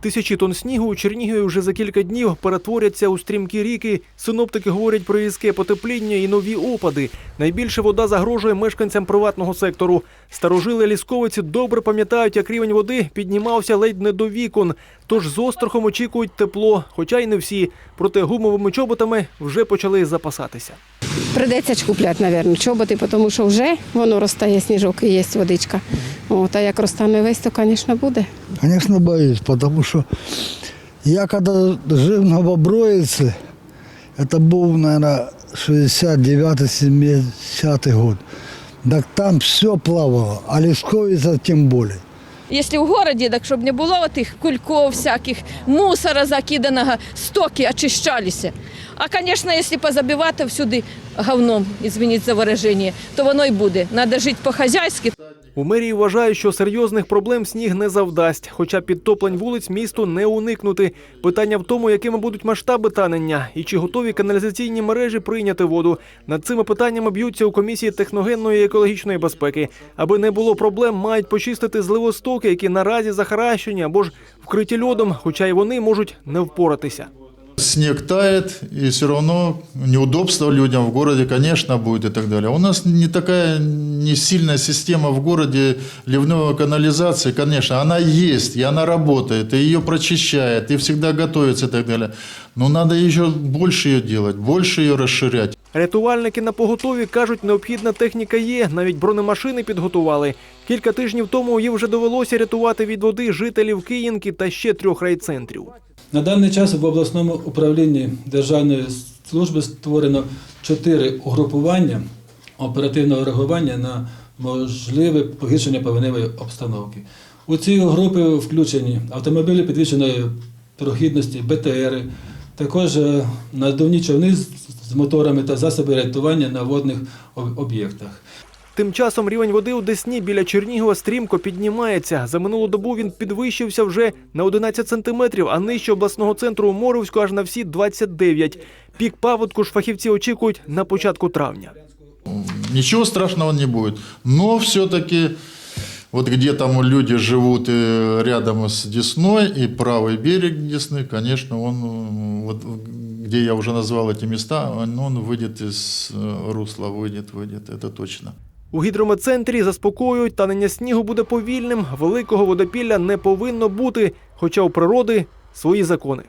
Тисячі тонн снігу у Чернігові вже за кілька днів перетворяться у стрімкі ріки. Синоптики говорять про різке потепління і нові опади. Найбільше вода загрожує мешканцям приватного сектору. Старожили лісковиці добре пам'ятають, як рівень води піднімався ледь не до вікон. Тож з острахом очікують тепло, хоча й не всі. Проте гумовими чоботами вже почали запасатися. Придеться купляти, мабуть, чоботи, тому що вже воно розтає сніжок і є водичка. От, а як розтане весь, то, звісно, буде. Конечно, боюсь, потому что я когда жил на Боброице, это был, наверное, 69-70 год, так там все плавало, а Лесковица тем более. Якщо в городі, так щоб не було тих кульков всяких, мусора закиданого, стоки очищалися. А, звісно, якщо позабивати всюди говном, извините за вираження, то воно й буде. Треба жити по-хазяйськи. У мерії вважають, що серйозних проблем сніг не завдасть, хоча підтоплень вулиць місту не уникнути. Питання в тому, якими будуть масштаби танення і чи готові каналізаційні мережі прийняти воду. Над цими питаннями б'ються у комісії техногенної і екологічної безпеки. Аби не було проблем, мають почистити зливостоки, які наразі захаращені або ж вкриті льодом, хоча й вони можуть не впоратися. Снег тает, и все равно неудобство людям в городе, конечно, будет и так далее. У нас не такая не сильная система в городе ливной канализации, конечно, она есть, и она работает, и ее прочищает, и всегда готовится и так далее. Но надо еще больше ее делать, больше ее расширять. Рятувальники на поготові кажуть, необхідна техніка є. Навіть бронемашини підготували. Кілька тижнів тому їм вже довелося рятувати від води жителів Київки та ще трьох райцентрів. На даний час в обласному управлінні Державної служби створено чотири угрупування оперативного реагування на можливе погіршення повеневої обстановки. У ці групи включені автомобілі підвищеної прохідності, БТРи, також е, надувні човни з- з моторами та засоби рятування на водних об'єктах. Тим часом рівень води у Десні біля Чернігова стрімко піднімається. За минулу добу він підвищився вже на 11 сантиметрів, а нижче обласного центру у Моровську аж на всі 29. Пік паводку ж фахівці очікують на початку травня. Ничего страшного не будет. Но все-таки вот где там люди живут э, рядом с Десной и правый берег Десны, конечно, он, э, вот, где я уже назвал эти места, он, он выйдет из э, русла, выйдет, выйдет, это точно. У гідрометцентрі заспокоюють, танення снігу буде повільним, великого водопілля не повинно бути, хоча у природи свої закони.